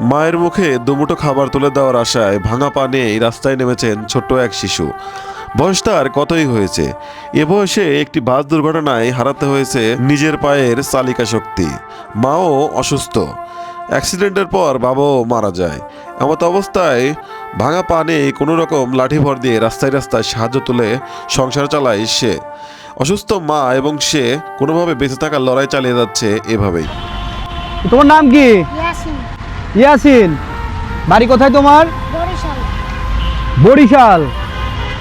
মায়ের মুখে দুমুঠো খাবার তুলে দেওয়ার আশায় ভাঙা পা নিয়েই রাস্তায় নেমেছেন ছোট্ট এক শিশু। বয়স তার কতই হয়েছে? এ বয়সে একটি বাস দুর্ঘটনায় হারাতে হয়েছে নিজের পায়ের চালিকা শক্তি। মাও অসুস্থ। অ্যাক্সিডেন্টের পর বাবাও মারা যায়। এমত অবস্থায় ভাঙা পা নিয়ে কোনো রকম লাঠি ভর দিয়ে রাস্তায় রাস্তায় সাহায্য তুলে সংসার চালায় সে। অসুস্থ মা এবং সে কোনোভাবে বেঁচে থাকার লড়াই চালিয়ে যাচ্ছে এভাবেই। তোমার নাম কি? ইয়াসিন বাড়ি কোথায় তোমার? বরিশাল।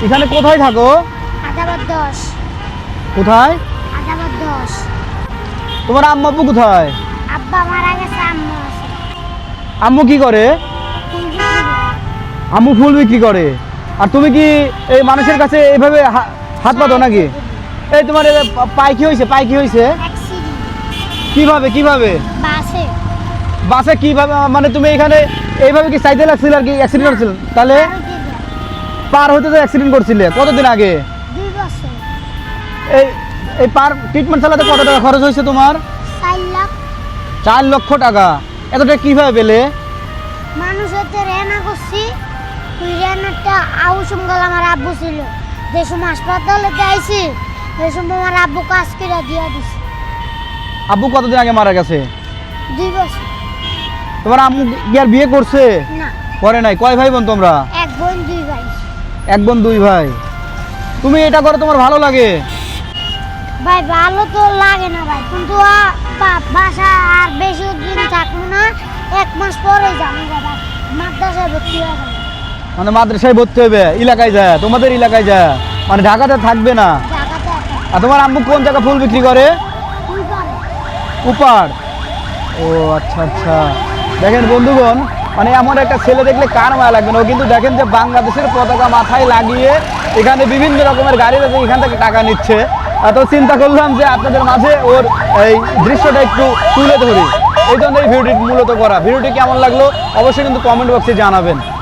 এখানে কোথায় থাকো? কোথায়? তোমার আম্মাপু কোথায়? আম্মু কি করে। আম্মু ফুল বিক্রি করে। আর তুমি কি এই মানুষের কাছে এইভাবে হাত পাতো নাকি? এই তোমার পায়ে কি হয়েছে? পায়ে কি হয়েছে? কীভাবে কীভাবে? বাসে। বাসে কীভাবে মানে তুমি এখানে এইভাবে কি চাইতে লাগছিল আর কি অ্যাক্সিডেন্ট করছিল তাহলে। পার হতে তো অ্যাক্সিডেন্ট করছিলে কতদিন আগে? এই এই পার ট্রিটমেন্ট চালাতে কত টাকা খরচ হয়েছে তোমার? চার লক্ষ টাকা। এতটা কীভাবে পেলে? মানুষের রেনা করছি। ওই রেনারটা আউসুম গেল আমার আব্বু ছিল। যে সময় হাসপাতালে যাইছি ওই সময় আমার আব্বু কাজ করে দিয়ে দিছে। আব্বু কতদিন আগে মারা গেছে? দুই বছর। তোমার আম্মু আর বিয়ে করছে? না। করে নাই। কয় ভাই বোন তোমরা? এক বোন দুই ভাই। এক বোন দুই ভাই। তুমি এটা করে তোমার ভালো লাগে? ভাই ভালো তো লাগে না ভাই। কিন্তু বাসা আর বেশি দিন থাকব না। এক মাস পরে যাব ভাই। মাদ্রাসায় ভর্তি হয়ে মানে মাদ্রাসায় ভর্তি হবে এলাকায় যায়? তোমাদের এলাকায় যায়? মানে ঢাকাতে থাকবে না? আর তোমার আম্মু কোন জায়গায় ফুল বিক্রি করে? উপার ও আচ্ছা আচ্ছা। দেখেন বন্ধুগণ মানে এমন একটা ছেলে দেখলে কার মায়া লাগবে না? ও কিন্তু দেখেন যে বাংলাদেশের পতাকা মাথায় লাগিয়ে এখানে বিভিন্ন রকমের গাড়ি রয়েছে এখান থেকে টাকা নিচ্ছে। তো চিন্তা করলাম যে আপনাদের মাঝে ওর এই দৃশ্যটা একটু তুলে ধরি। এই জন্য এই ভিডিওটি মূলত করা। ভিডিওটি কেমন লাগল অবশ্যই কিন্তু কমেন্ট বক্সে জানাবেন।